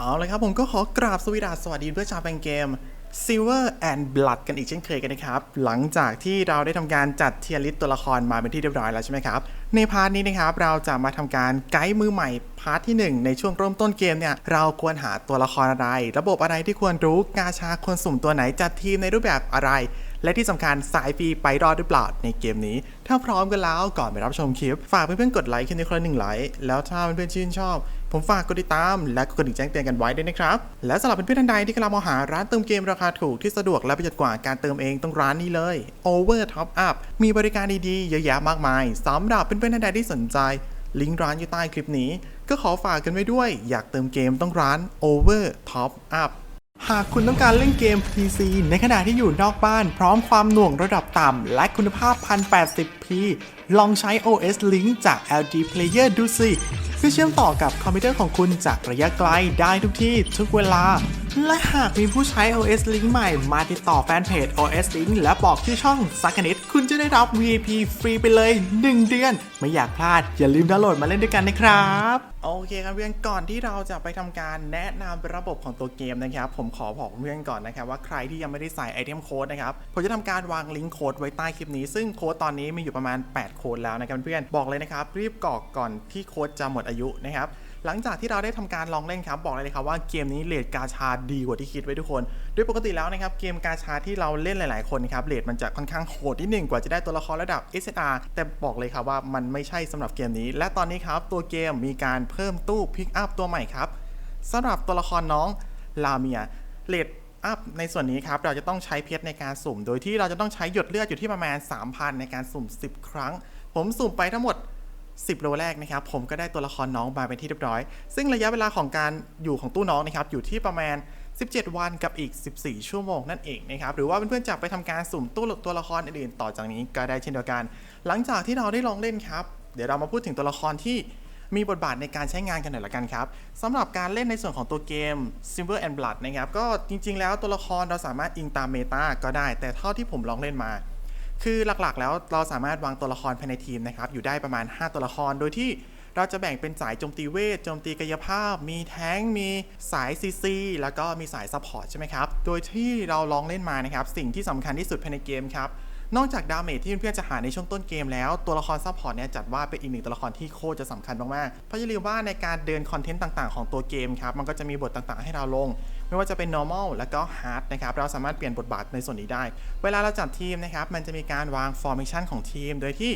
เอาเลยครับผมก็ขอกราบสวสดีสวัสดีเพื่อชาวแฟนเกม Silver and Blood กันอีกเช่นเคยกันนะครับ หลังจากที่เราได้ทำการจัดเทียร์ลิสต,ตัวละครมาเป็นที่เรียบร้อยแล้วใช่ไหมครับ ในพาร์ทนี้นะครับเราจะมาทำการไกด์มือใหม่พาร์ทที่ 1 ในช่วงเริ่มต้นเกมเนี่ยเราควรหาตัวละครอะไร ระบบอะไรที่ควรรู้กาชาควรสุ่มตัวไหนจัดทีมในรูปแบบอะไร และที่สำคัญสายฟรีไปรอดหรือเปล่าในเกมนี้ ถ้าพร้อมกันแล้วก่อนไปรับชมคลิป ฝากเพื่อนๆกดไลค์คลิปนี้คนละหนึ่งไลค์แล้วถ้าเพื่อนๆชื่นชอบ ผมฝากกดติดตามและกดกระดิ่งแจ้งเตือนกันไว้ด้วยนะครับ และสำหรับเพื่อนๆท่านใดที่กำลังมองหาร้านเติมเกมราคาถูกที่สะดวกและประหยัดกว่าการเติมเองต้องร้านนี้เลย Over Top Up มีบริการดีๆ เยอะแยะมากมายสำหรับเพื่อนๆท่านใดที่สนใจ ลิงก์ร้านอยู่ใต้คลิปนี้ ก็ขอฝากกันไว้ด้วย อยากเติมเกมต้องร้าน Over Top Up หากคุณต้องการเล่นเกม PC ในขณะที่อยู่นอกบ้าน พร้อมความหน่วงระดับต่ำ และคุณภาพ 1080p ลองใช้ OS Link จาก LG Player ดูสิ เพื่อเชื่อมต่อกับคอมพิวเตอร์ของคุณจากระยะไกลได้ทุกที่ทุกเวลาและหากมีผู้ใช้ OS Link ใหม่มาติดต่อแฟนเพจ OS Link และบอกชื่อช่องสักนิด คุณจะได้รับ VIP ฟรีไปเลย 1 เดือน ไม่อยากพลาด อย่าลืมดาวน์โหลดมาเล่นด้วยกันนะครับโอเคครับเพื่อนก่อนที่เราจะไปทำการแนะนำระบบของตัวเกมนะครับผมขอบอกเพื่อนก่อนนะครับว่าใครที่ยังไม่ได้ใส่ไอเทมโค้ดนะครับผมจะทำการวางลิงก์โค้ดไว้ใต้คลิปนี้ ซึ่งโค้ดตอนนี้มีอยู่ประมาณ 8 โค้ดแล้วนะครับเพื่อนบอกเลยนะครับรีบกรอกก่อนที่โค้ดจะหมดอายุนะครับ หลังจากที่เราได้ทำการลองเล่นครับบอกเลยครับว่าเกมนี้เลทกาชาดีกว่าที่คิดไว้ทุกคน โดยปกติแล้วนะครับเกมกาชาที่เราเล่นหลาย ๆ คนครับเลทมันจะค่อนข้างโหดนิดหนึ่งกว่าจะได้ตัวละครระดับ SR แต่บอกเลยครับว่ามันไม่ใช่สำหรับเกมนี้ และตอนนี้ครับตัวเกมมีการเพิ่มตู้พิกอัพตัวใหม่ครับสำหรับตัวละครน้องลาเมียเลทอัพในส่วนนี้ครับเราจะต้องใช้เพชรในการสุ่ม โดยที่เราจะต้องใช้หยดเลือดอยู่ที่ประมาณ 3,000 ในการสุ่ม 10 ครั้ง ผมสุ่มไปทั้งหมด 10 โลแรกนะครับผมก็ได้ตัวละครน้องมาเป็นที่เรียบร้อย ซึ่งระยะเวลาของการอยู่ของตู้น้องนะครับอยู่ที่ประมาณ 17 วันกับอีก 14 ชั่วโมงนั่นเองนะครับหรือว่าเพื่อนๆจะไปทำการสุ่มตู้ตัวละครอื่นๆต่อจากนี้ก็ได้เช่นเดียวกัน หลังจากที่เราได้ลองเล่นครับ เดี๋ยวเรามาพูดถึงตัวละครที่มีบทบาทในการใช้งานกันหน่อยละกันครับสำหรับการเล่นในส่วนของตัวเกม Silver and Blood นะครับก็จริงๆ แล้วตัวละครเราสามารถอิงตามเมตาก็ได้ แต่เท่าที่ผมลองเล่นมา คือหลักๆ แล้วเราสามารถวางตัวละครภายในทีมนะครับอยู่ได้ประมาณ 5 ตัวละครโดยที่เราจะแบ่งเป็นสายโจมตีเวทโจมตีกายภาพ มีแท้งมีสายซีซีแล้วก็มีสายซัพพอร์ตใช่ไหมครับ โดยที่เราลองเล่นมานะครับ สิ่งที่สำคัญที่สุดภายในเกมครับ นอกจากดาเมจที่เพื่อนๆจะหาในช่วงต้นเกมแล้วตัวละครซัพพอร์ตเนี่ยจัดว่าเป็นอีกหนึ่งตัวละครที่โคตรจะสำคัญมากๆเพราะอย่าลืมว่าในการเดินคอนเทนต์ต่างๆของตัวเกมครับมันก็จะมีบทต่างๆให้เราลง ไม่ว่าจะเป็น normal แล้วก็ hard นะครับเราสามารถเปลี่ยนบทบาทในส่วนนี้ได้ เวลาเราจัดทีมนะครับมันจะมีการวาง formation ของทีม โดยที่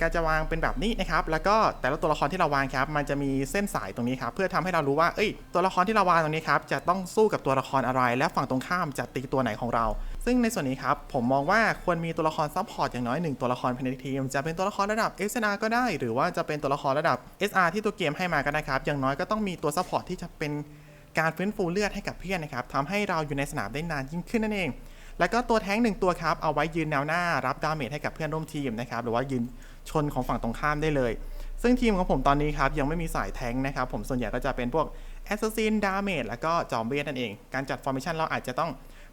การจะวางเป็นแบบนี้นะครับ แล้วก็แต่ละตัวละครที่เราวางครับ มันจะมีเส้นสายตรงนี้ครับ เพื่อทำให้เรารู้ว่า เอ้ย ตัวละครที่เราวางตรงนี้ครับ จะต้องสู้กับตัวละครอะไร และฝั่งตรงข้ามจะตีตัวไหนของเรา ซึ่งในส่วนนี้ครับ ผมมองว่าควรมีตัวละครซัพพอร์ตอย่างน้อยหนึ่งตัวละครภายในทีม จะเป็นตัวละครระดับ SNR ก็ได้ หรือว่าจะเป็นตัวละครระดับ SR ที่ตัวเกมให้มาก็ได้ครับ อย่างน้อยก็ต้องมีตัวซัพพอร์ตที่จะเป็นการฟื้นฟูเลือดให้กับเพื่อนนะครับทำให้เราอยู่ในสนามได้นานยิ่งขึ้นนั่นเอง แล้วก็ตัวแท้งหนึ่งตัวครับ เอาไว้ยืนแนวหน้ารับดาเมจให้กับเพื่อนร่วมทีมนะครับ หรือว่ายืนชนของฝั่งตรงข้ามได้เลย ซึ่งทีมของผมตอนนี้ครับ ยังไม่มีสายแท้งนะครับ ผมส่วนใหญ่ก็จะเป็นพวกแอสซัสซินดาเมจแล้วก็จอมเวทนั่นเอง การจัดฟอร์เมชันเราอาจจะต้อง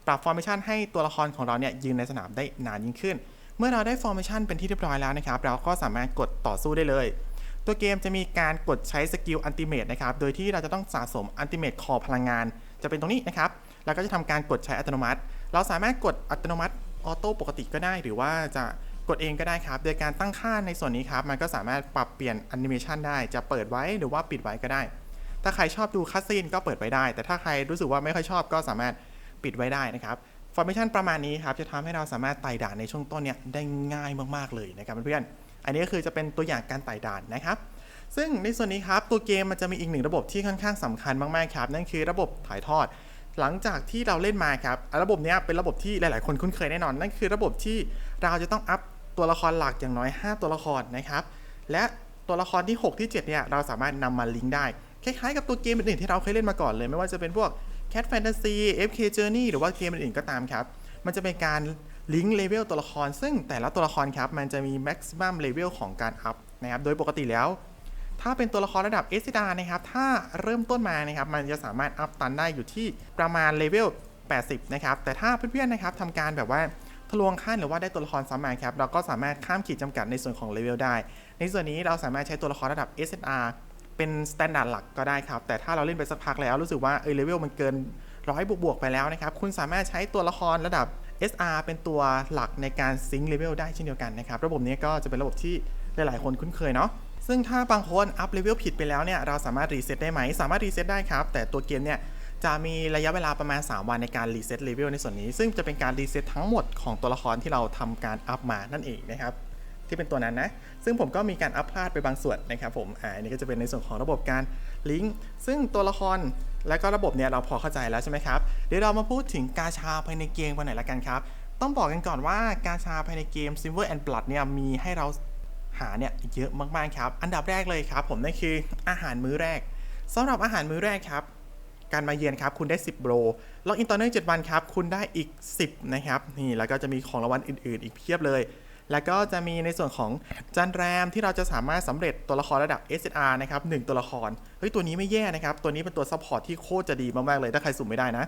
ปรับฟอร์เมชันให้ตัวละครของเราเนี่ยยืนในสนามได้นานยิ่งขึ้น เมื่อเราได้ฟอร์เมชันเป็นที่เรียบร้อยแล้วนะครับ เราก็สามารถกดต่อสู้ได้เลย ตัวเกมจะมีการกดใช้สกิลอันติเมตนะครับ โดยที่เราจะต้องสะสมอันติเมตคอพลังงาน จะเป็นตรงนี้นะครับ แล้วก็จะทำการกดใช้อัตโนมัติ เราสามารถกดอัตโนมัติออโต้ปกติก็ได้ หรือว่าจะกดเองก็ได้ครับ โดยการตั้งค่าในส่วนนี้ครับ มันก็สามารถปรับเปลี่ยนแอนิเมชันได้ จะเปิดไว้หรือว่าปิดไว้ก็ได้ ถ้าใครชอบดูคัสซีนก็เปิดไว้ได้ แต่ถ้าใครรู้สึกว่าไม่ค่อยชอบก็สามารถปิดไว้ได้นะครับฟอร์เมชันประมาณนี้ครับ จะทำให้เราสามารถไต่ด่านในช่วงต้นเนี่ยได้ง่ายมากๆเลยนะครับเพื่อนๆ อันนี้ก็คือจะเป็นตัวอย่างการไต่ด่านนะครับ ซึ่งในส่วนนี้ครับตัวเกมมันจะมีอีกหนึ่งระบบที่ค่อนข้างสำคัญมากๆครับ นั่นคือระบบถ่ายทอด หลังจากที่เราเล่นมาครับระบบนี้เป็นระบบที่หลาย ๆ คนคุ้นเคยแน่นอน นั่นคือระบบที่เราจะต้องอัพตัวละครหลักอย่างน้อย 5 ตัวละครนะครับ และตัวละครที่ 6 ที่ 7 เนี่ยเราสามารถนำมาลิงก์ได้ คล้ายๆ กับตัวเกมอื่นๆที่เราเคยเล่นมาก่อนเลย ไม่ว่าจะเป็นพวก Cat Fantasy FK Journey หรือว่าเกมอื่นๆก็ตามครับ มันจะเป็นการลิงก์เลเวลตัวละคร ซึ่งแต่ละตัวละครครับมันจะมี maximum level ของการอัพนะครับ โดยปกติแล้ว ถ้าเป็นตัวละครระดับ s อ r นะครับ ถ้าเริ่มต้นมานะครับ มันจะสามารถอัพตันได้อยู่ที่ประมาณเลเวล 80 นะครับ แต่ถ้าเพื่อนๆนะครับทำการแบบว่าทะลวงขั้นหรือว่าได้ตัวละครซ้ำมาครับ เราก็สามารถข้ามขีดจำกัดในส่วนของเลเวลได้ ในส่วนนี้เราสามารถใช้ตัวละครระดับ SNR เป็นสแตนดาร์ดหลักก็ได้ครับ แต่ถ้าเราเล่นไปสักพักแล้วรู้สึกว่าเออเลเวลมันเกินร้อยบวกๆไปแล้วนะครับ คุณสามารถใช้ตัวละครระดับ SR เป็นตัวหลักในการซิงค์เลเวลได้เช่นเดียวกันนะครับ ระบบนี้ก็จะเป็นระบบที่หลายๆ คนคุ้นเคยเนาะ ซึ่งถ้าบางคนอัพเลเวลผิดไปแล้วเนี่ยเราสามารถรีเซ็ตได้ไหม สามารถรีเซ็ตได้ครับ แต่ตัวเกมเนี่ยจะมีระยะเวลาประมาณ 3 วันในการรีเซ็ตเลเวลในส่วนนี้ ซึ่งจะเป็นการรีเซ็ตทั้งหมดของตัวละครที่เราทำการอัพมานั่นเองนะครับที่เป็นตัวนั้นนะ ซึ่งผมก็มีการอัพพลาดไปบางส่วนนะครับผมอ่าอันนี้ก็จะเป็นในส่วนของระบบการลิงก์ ซึ่งตัวละครและก็ระบบเนี่ยเราพอเข้าใจแล้วใช่ไหมครับ เดี๋ยวเรามาพูดถึงกาชาภายในเกมกันหน่อยละกันครับ ต้องบอกกันก่อนว่ากาชาภายในเกม Silver and Blood เนี่ยมีให้เรา หาเนี่ยเยอะมากๆครับ อันดับแรกเลยครับผมนั่นคืออาหารมื้อแรกสำหรับอาหารมื้อแรกครับ การมาเยือนครับคุณได้ 10โบรล็อกอินต่อเนื่อง7วันครับคุณได้อีก 10 นะครับนี่แล้วก็จะมีของรางวัลอื่นๆ อีกเพียบเลย แล้วก็จะมีในส่วนของจันแรมที่เราจะสามารถสำเร็จตัวละครระดับ SR นะครับ1ตัวละครเฮ้ยตัวนี้ไม่แย่นะครับตัวนี้เป็นตัวซัพพอร์ตที่โคตรจะดีมากๆเลยถ้าใครสุ่มไม่ได้นะ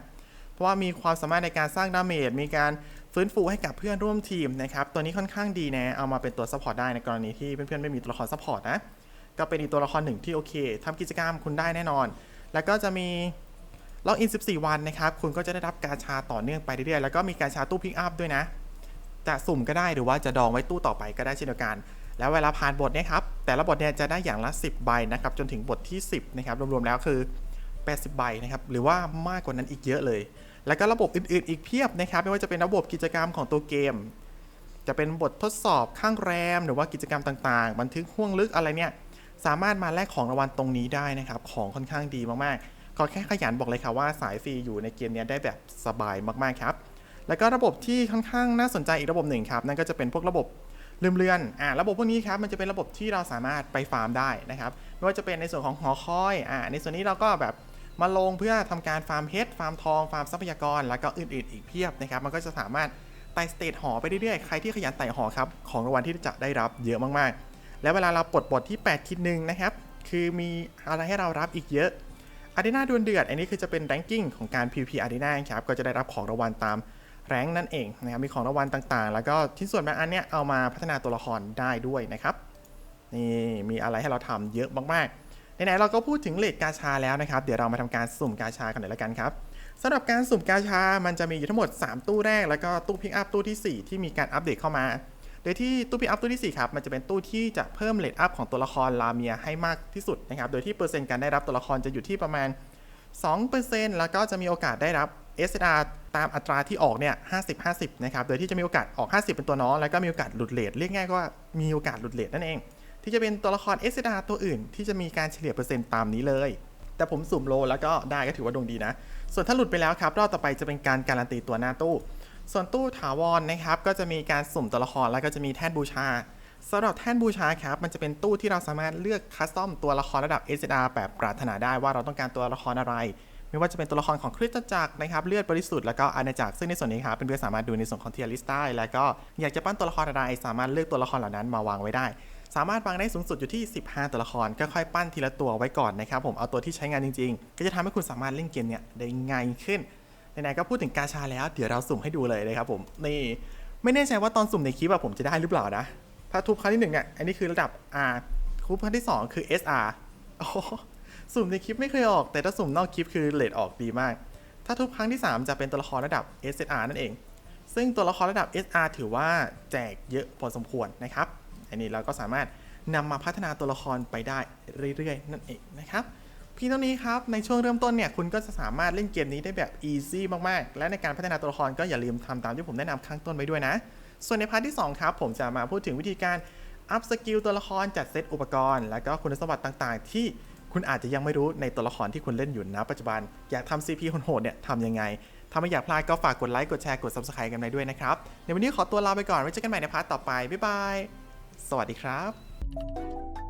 เพราะว่ามีความสามารถในการสร้างดาเมจมีการ ฟื้นฟูให้กับเพื่อนร่วมทีมนะครับตัวนี้ค่อนข้างดีนะเอามาเป็นตัวซัพพอร์ตได้ในกรณีที่เพื่อนๆไม่มีตัวละครซัพพอร์ตนะก็เป็นอีกตัวละครหนึ่งที่โอเคทำกิจกรรมคุณได้แน่นอน แล้วก็จะมีล็อกอิน 14 วันนะครับ คุณก็จะได้รับการชาต่อเนื่องไปเรื่อยๆ แล้วก็มีการชาตู้พิกอัพด้วยนะ จะสุ่มก็ได้หรือว่าจะดองไว้ตู้ต่อไปก็ได้เช่นเดียวกัน แล้วเวลาผ่านบทเนี่ยครับ แต่ละบทเนี่ยจะได้อย่างละ 10 ใบนะครับ จนถึงบทที่ 10 นะครับ รวมๆแล้วคือ 80 ใบนะครับ หรือว่ามากกว่านั้นอีกเยอะเลย แล้วก็ระบบอื่นๆ อีกเพียบนะครับ ไม่ว่าจะเป็นระบบกิจกรรมของตัวเกม จะเป็นบททดสอบข้างแรม หรือว่ากิจกรรมต่างๆ บันทึกห่วงลึกอะไรเนี่ย สามารถมาแลกของรางวัลตรงนี้ได้นะครับ ของค่อนข้างดีมากๆขอแค่ขยันบอกเลยค่ะว่าสายฟรีอยู่ในเกมนี้ได้แบบสบายมากๆครับ แล้วก็ระบบที่ค่อนข้างน่าสนใจอีกระบบหนึ่งครับ นั่นก็จะเป็นพวกระบบลืมเลือนอ่าระบบพวกนี้ครับ มันจะเป็นระบบที่เราสามารถไปฟาร์มได้นะครับ ไม่ว่าจะเป็นในส่วนของหอคอย อ่า ในส่วนนี้เราก็แบบ มาลงเพื่อทำการฟาร์มเพชรฟาร์มทอง ฟาร์มทรัพยากร แล้วก็อื่นๆอีกเพียบนะครับ มันก็จะสามารถไต่สเตจหอไปเรื่อยๆ ใครที่ขยันไต่หอครับ ของรางวัลที่จะได้รับเยอะมากๆ แล้วเวลาเราปลดบทที่ 8 คิดหนึ่งนะครับ คือมีอะไรให้เรารับอีกเยอะอารีนาดวลเดือด อันนี้คือจะเป็นแรงกิ้งของการ PVP อารีนาครับ ก็จะได้รับของรางวัลตามแรงนั่นเองนะครับ มีของรางวัลต่างๆ แล้วก็ชิ้นส่วนบางอันเนี้ยเอามาพัฒนาตัวละครได้ด้วยนะครับ นี่มีอะไรให้เราทำเยอะมากๆ ไหนๆเราก็พูดถึงเลทกาชาแล้วนะครับ เดี๋ยวเรามาทำการสุ่มกาชากันหน่อยละกันครับสำหรับการสุ่มกาชา มันจะมีอยู่ทั้งหมด 3 ตู้แรก แล้วก็ตู้พิกอัพตู้ทีสี่ 4 ที่มีการอัปเดตเข้ามา โดยที่ตู้พิกอัพตู้ที่ 4 ครับ มันจะเป็นตู้ที่จะเพิ่มเลทอัพของตัวละครลาเมียให้มากที่สุดนะครับ โดยที่เปอร์เซ็นต์การได้รับตัวละครจะอยู่ที่ประมาณ 2%แล้วก็จะมีโอกาสได้รับ SR ตามอัตราที่ออกเนี่ย 50-50 นะครับ โดยที่จะมีโอกาสออก 50 เป็นตัวน้อง แล้วก็มีโอกาสหลุดเลทเรียกง่ายก็ว่ามีโอกาสหลุดเลทนั่นเอง ที่จะเป็นตัวละคร SR ตัวอื่น ที่จะมีการเฉลี่ยเปอร์เซ็นต์ตามนี้เลย แต่ผมสุ่มโลแล้วก็ได้ก็ถือว่าดวงดีนะ ส่วนถ้าหลุดไปแล้วครับรอบต่อไปจะเป็นการการันตีตัวหน้าตู้ ส่วนตู้ถาวรนะครับก็จะมีการสุ่มตัวละครแล้วก็จะมีแท่นบูชาสำหรับแท่นบูชาครับมันจะเป็นตู้ที่เราสามารถเลือกคัสตอมตัวละครระดับ SR แบบปรารถนาได้ว่าเราต้องการตัวละครอะไร ไม่ว่าจะเป็นตัวละครของคริสตจักรนะครับเลือดบริสุทธิ์แล้วก็อาณาจักรซึ่งในส่วนนี้ครับเป็นเพื่อสามารถดูในส่วนของเทียริสได้แล้วก็อยากจะปั้นตัวละครอะไรสามารถเลือกตัวละครเหล่านั้นมาวางไว้ได้ สามารถวางได้สูงสุดอยู่ที่ 15 ตัวละครก็ค่อยปั้นทีละตัวไว้ก่อนนะครับผมเอาตัวที่ใช้งานจริงๆ ก็จะทำให้คุณสามารถเล่นเกมเนี่ยได้ง่ายขึ้นไหนๆก็พูดถึงกาชาแล้วเดี๋ยวเราสุ่มให้ดูเลยนะครับผมนี่ไม่แน่ใจว่าตอนสุ่มในคลิปอะผมจะได้หรือเปล่านะถ้าทุบครั้งที่หนึ่งเนี่ยอันนี้คือระดับ R ทุบครั้งที่สองคือ SR โอ้สุ่มในคลิปไม่เคยออก แต่ถ้าสุ่มนอกคลิปคือเลทออกดีมาก ถ้าทุบครั้งที่ 3 จะเป็นตัวละครระดับ SR นั่นเอง ซึ่งตัวละครระดับ SR ถือว่าแจกเยอะพอสมควรนะครับ อันนี้เราก็สามารถนำมาพัฒนาตัวละครไปได้เรื่อยๆ นั่นเองนะครับเพียงเท่านี้ครับ ในช่วงเริ่มต้นเนี่ยคุณก็จะสามารถเล่นเกมนี้ได้แบบ easy มากๆ และในการพัฒนาตัวละครก็อย่าลืมทำตามที่ผมแนะนำข้างต้นไว้ด้วยนะ ส่วนในพาร์ทที่ 2 ครับ ผมจะมาพูดถึงวิธีการอัพสกิลตัวละครจัดเซตอุปกรณ์ แล้วก็คุณสมบัติต่างๆ ที่คุณอาจจะยังไม่รู้ในตัวละครที่คุณเล่นอยู่นะปัจจุบันอยากทำ CP โหดๆเนี่ยทำยังไงถ้าไม่อยากพลาดก็ฝากกดไลค์กดแชร์กด Subscribe กันไปด้วยนะครับในวันนี้ขอตัวลาไปก่อนไว้เจอกันใหม่ในพาร์ทต่อไปบ๊ายบาย สวัสดีครับ